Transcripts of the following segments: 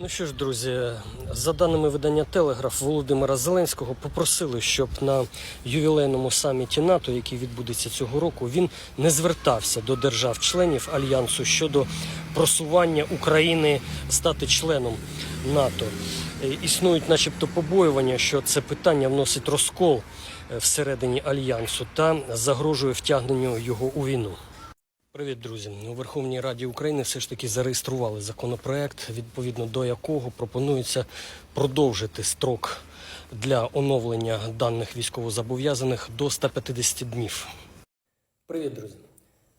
Ну що ж, друзі, за даними видання Телеграф Володимира Зеленського, попросили, щоб на ювілейному саміті НАТО, який відбудеться цього року, він не звертався до держав-членів альянсу щодо просування України стати членом НАТО. Е, Існують, начебто, побоювання, що це питання вносить розкол е, всередині альянсу та загрожує втягненню його у війну. Привіт, друзі! У Верховній Раді України все ж таки зареєстрували законопроект, відповідно до якого пропонується продовжити строк для оновлення даних військовозобов'язаних до 150 днів. Привіт, друзі!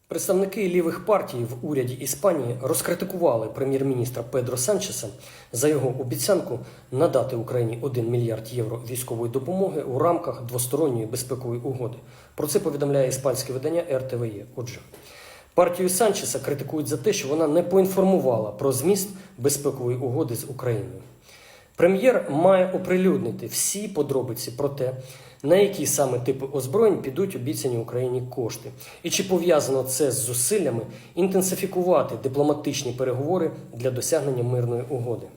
Представники лівих партій в уряді Іспанії розкритикували прем'єр-міністра Педро Санчеса за його обіцянку надати Україні 1 мільярд євро військової допомоги у рамках двосторонньої безпекової угоди. Про це повідомляє іспанське видання РТВЄ. Отже, партію Санчеса критикують за те, що вона не поінформувала про зміст безпекової угоди з Україною. Прем'єр має оприлюднити всі подробиці про те, на які саме типи озброєнь підуть обіцяні Україні кошти, і чи пов'язано це з зусиллями інтенсифікувати дипломатичні переговори для досягнення мирної угоди.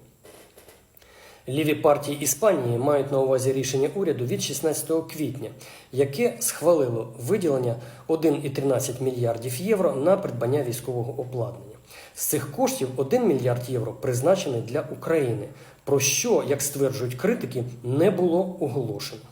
Ліві партії Іспанії мають на увазі рішення уряду від 16 квітня, яке схвалило виділення 1,13 мільярдів євро на придбання військового обладнання. З цих коштів 1 мільярд євро призначений для України, про що, як стверджують критики, не було оголошено.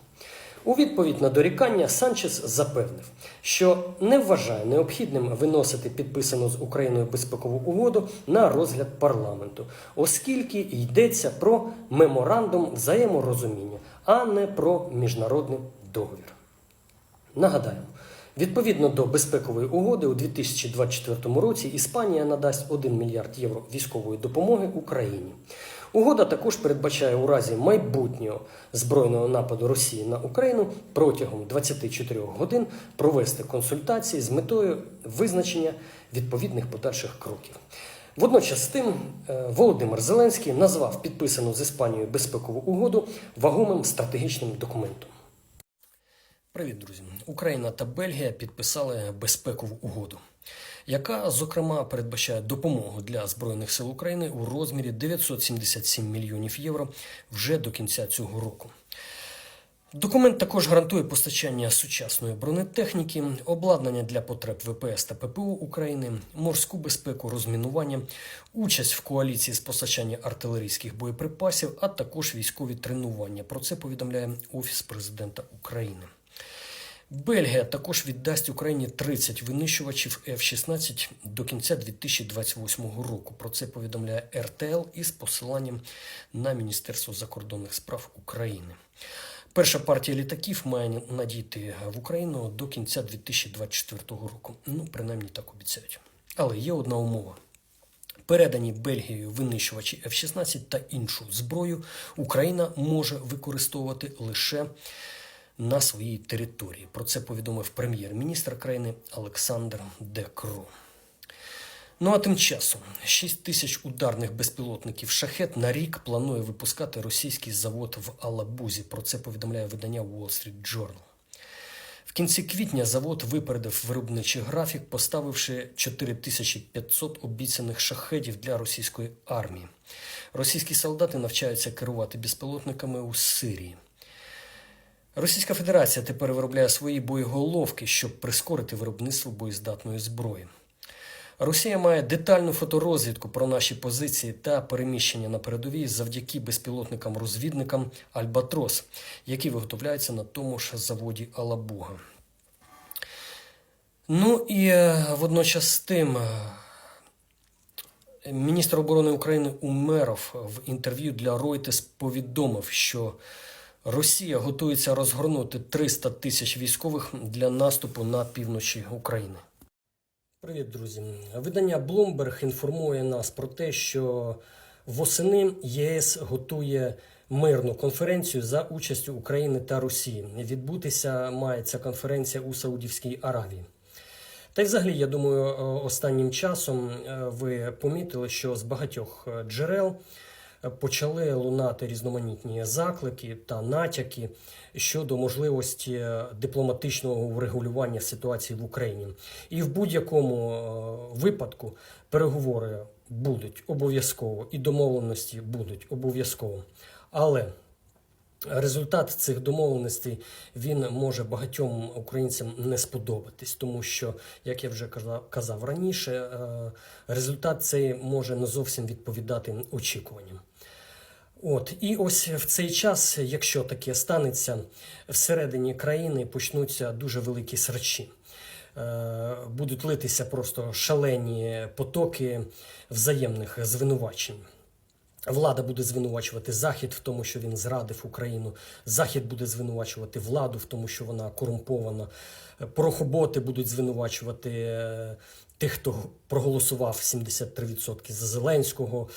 У відповідь на дорікання Санчес запевнив, що не вважає необхідним виносити підписану з Україною безпекову угоду на розгляд парламенту, оскільки йдеться про меморандум взаєморозуміння, а не про міжнародний договір. Нагадаємо, відповідно до безпекової угоди у 2024 році Іспанія надасть 1 мільярд євро військової допомоги Україні. Угода також передбачає у разі майбутнього збройного нападу Росії на Україну протягом 24 годин провести консультації з метою визначення відповідних подальших кроків. Водночас з тим е, Володимир Зеленський назвав підписану з Іспанією безпекову угоду вагомим стратегічним документом. Привіт, друзі! Україна та Бельгія підписали безпекову угоду, яка, зокрема, передбачає допомогу для збройних сил України у розмірі 977 мільйонів євро вже до кінця цього року. Документ також гарантує постачання сучасної бронетехніки, обладнання для потреб ВПС та ППО України, морську безпеку, розмінування, участь в коаліції з постачання артилерійських боєприпасів, а також військові тренування. Про це повідомляє Офіс президента України. Бельгія також віддасть Україні 30 винищувачів F-16 до кінця 2028 року. Про це повідомляє РТЛ із посиланням на Міністерство закордонних справ України. Перша партія літаків має надійти в Україну до кінця 2024 року. Ну, принаймні так обіцяють. Але є одна умова. Передані Бельгією винищувачі F-16 та іншу зброю Україна може використовувати лише на своїй території. Про це повідомив прем'єр-міністр країни Олександр Декро. Ну а тим часом 6 тисяч ударних безпілотників шахет на рік планує випускати російський завод в Алабузі. Про це повідомляє видання Wall Street Journal. В кінці квітня завод випередив виробничий графік, поставивши 4500 обіцяних шахедів для російської армії. Російські солдати навчаються керувати безпілотниками у Сирії. Російська Федерація тепер виробляє свої боєголовки, щоб прискорити виробництво боєздатної зброї. Росія має детальну фоторозвідку про наші позиції та переміщення на передовій завдяки безпілотникам-розвідникам Альбатрос, які виготовляються на тому ж заводі Алабуга. Ну і е, водночас з тим. е, Міністр оборони України Умеров в інтерв'ю для Reuters повідомив, що Росія готується розгорнути 300 тисяч військових для наступу на півночі України. Привіт, друзі. Видання Bloomberg інформує нас про те, що восени ЄС готує мирну конференцію за участю України та Росії. Відбутися має ця конференція у Саудівській Аравії. Та й взагалі, я думаю, останнім часом е, ви помітили, що з багатьох е, джерел почали лунати різноманітні заклики та натяки щодо можливості е, дипломатичного врегулювання ситуації в Україні. І в будь-якому е, випадку переговори будуть обов'язково, і домовленості будуть обов'язково. Але результат цих домовленостей він може багатьом українцям не сподобатись, тому що, як я вже казав, раніше, е, результат цей може не зовсім відповідати очікуванням. От і ось в цей час, якщо таке станеться, всередині країни почнуться дуже великі срачі. Е, Будуть литися просто шалені потоки взаємних звинувачень. Влада буде звинувачувати Захід в тому, що він зрадив Україну. Захід буде звинувачувати владу в тому, що вона корумпована. Е, Порохоботи будуть звинувачувати е, тих, хто проголосував 73% за Зеленського.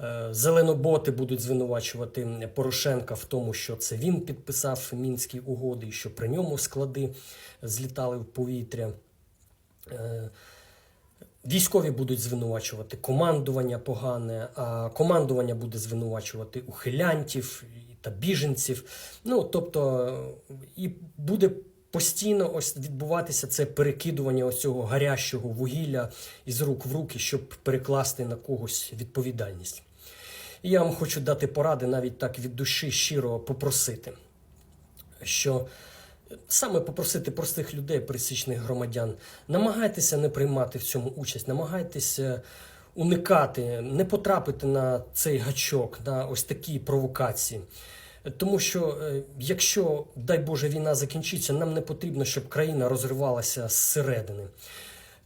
Е, Зеленоботи будуть звинувачувати Порошенка в тому, що це він підписав мінські угоди, і що при ньому склади злітали в повітря. Військові будуть звинувачувати командування погане, а командування буде звинувачувати ухилянтів та біженців. Ну тобто, і буде постійно ось відбуватися це перекидування ось цього гарячого вугілля із рук в руки, щоб перекласти на когось відповідальність. І я вам хочу дати поради, навіть так від душі щиро попросити, що саме попросити простих людей, пересічних громадян, намагайтеся не приймати в цьому участь, намагайтеся уникати, не потрапити на цей гачок, на ось такі провокації. Тому що е, якщо, дай Боже, війна закінчиться, нам не потрібно, щоб країна розривалася зсередини.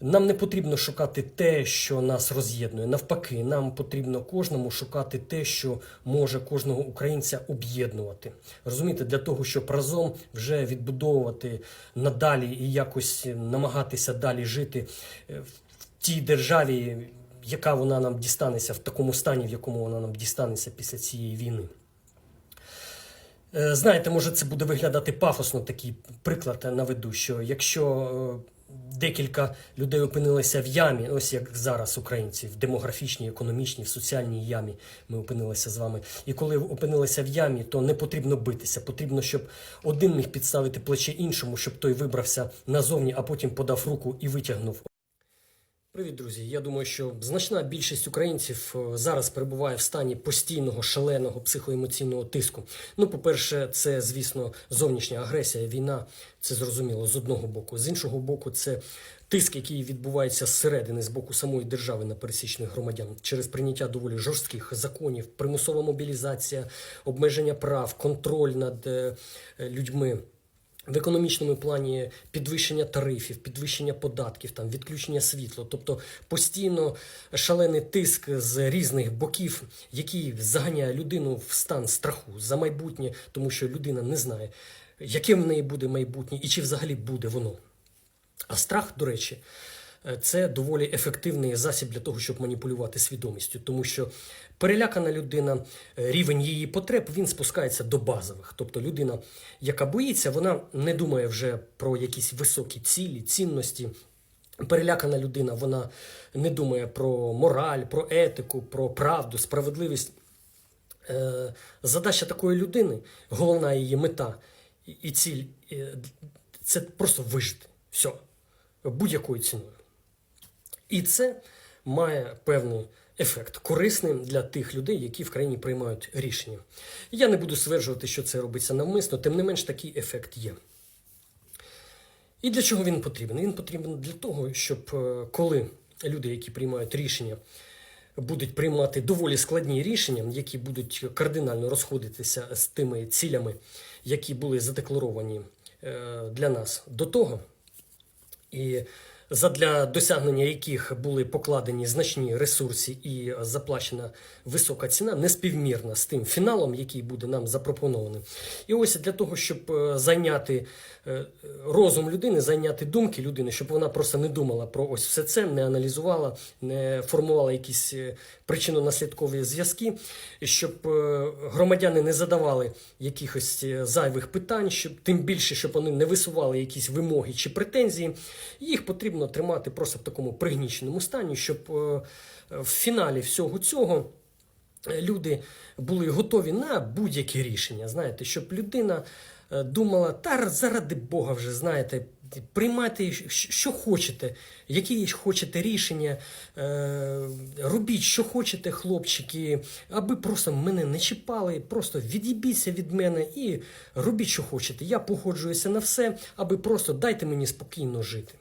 Нам не потрібно шукати те, що нас роз'єднує. Навпаки, нам потрібно кожному шукати те, що може кожного українця об'єднувати. Розумієте, для того, щоб разом вже відбудовувати надалі і якось намагатися далі жити е, в тій державі, яка вона нам дістанеться, в такому стані, в якому вона нам дістанеться після цієї війни. Е, Знаєте, може це буде виглядати пафосно, такий приклад наведу, що якщо е, декілька людей опинилися в ямі, ось як зараз українці, в демографічній, економічній, в соціальній ямі ми опинилися з вами. І коли опинилися в ямі, то не потрібно битися. Потрібно, щоб один міг підставити плече іншому, щоб той вибрався назовні, а потім подав руку і витягнув. Привіт, друзі. Я думаю, що значна більшість українців е, зараз перебуває в стані постійного шаленого психоемоційного тиску. Ну, по-перше, це, звісно, зовнішня агресія, війна. Це зрозуміло з одного боку. З іншого боку, це тиск, який відбувається зсередини, з боку самої держави на пересічних громадян через прийняття доволі жорстких законів, примусова мобілізація, обмеження прав, контроль над е, людьми. В економічному плані підвищення тарифів, підвищення податків, там відключення світла, тобто постійно шалений тиск з різних боків, який заганяє людину в стан страху за майбутнє, тому що людина не знає, яким в неї буде майбутнє і чи взагалі буде воно. А страх, до речі, це доволі ефективний засіб для того, щоб маніпулювати свідомістю, тому що перелякана людина, е, рівень її потреб він спускається до базових. Тобто людина, яка боїться, вона не думає вже про якісь високі цілі, цінності. Перелякана людина, вона не думає про мораль, про етику, про правду, справедливість. Е, Задача такої людини, головна її мета і- ціль е, це просто вижити. Все, будь-якою ціною. І це має певний ефект, корисний для тих людей, які в країні приймають рішення. Я не буду стверджувати, що це робиться навмисно, тим не менш такий ефект є. І для чого він потрібен? Він потрібен для того, щоб е, коли люди, які приймають рішення, будуть приймати доволі складні рішення, які будуть кардинально розходитися з тими цілями, які були задекларовані е, для нас до того, і задля досягнення яких були покладені значні ресурси і заплачена висока ціна, неспівмірна з тим фіналом, який буде нам запропонований. І ось для того, щоб е, зайняти е, розум людини, зайняти думки людини, щоб вона просто не думала про ось все це, не аналізувала, не формувала якісь е, причинно-наслідкові зв'язки, щоб громадяни не задавали якихось зайвих питань, щоб тим більше, щоб вони не висували якісь вимоги чи претензії, їх потрібно тримати просто в такому пригніченому стані, щоб е, в фіналі всього цього люди були готові на будь-які рішення. Знаєте, щоб людина е, думала, та заради Бога вже знаєте, Приймайте, що хочете, які хочете рішення, е, робіть, що хочете, хлопчики, аби просто мене не чіпали, просто від'їбіться від мене і робіть, що хочете. Я погоджуюся на все, аби просто дайте мені спокійно жити.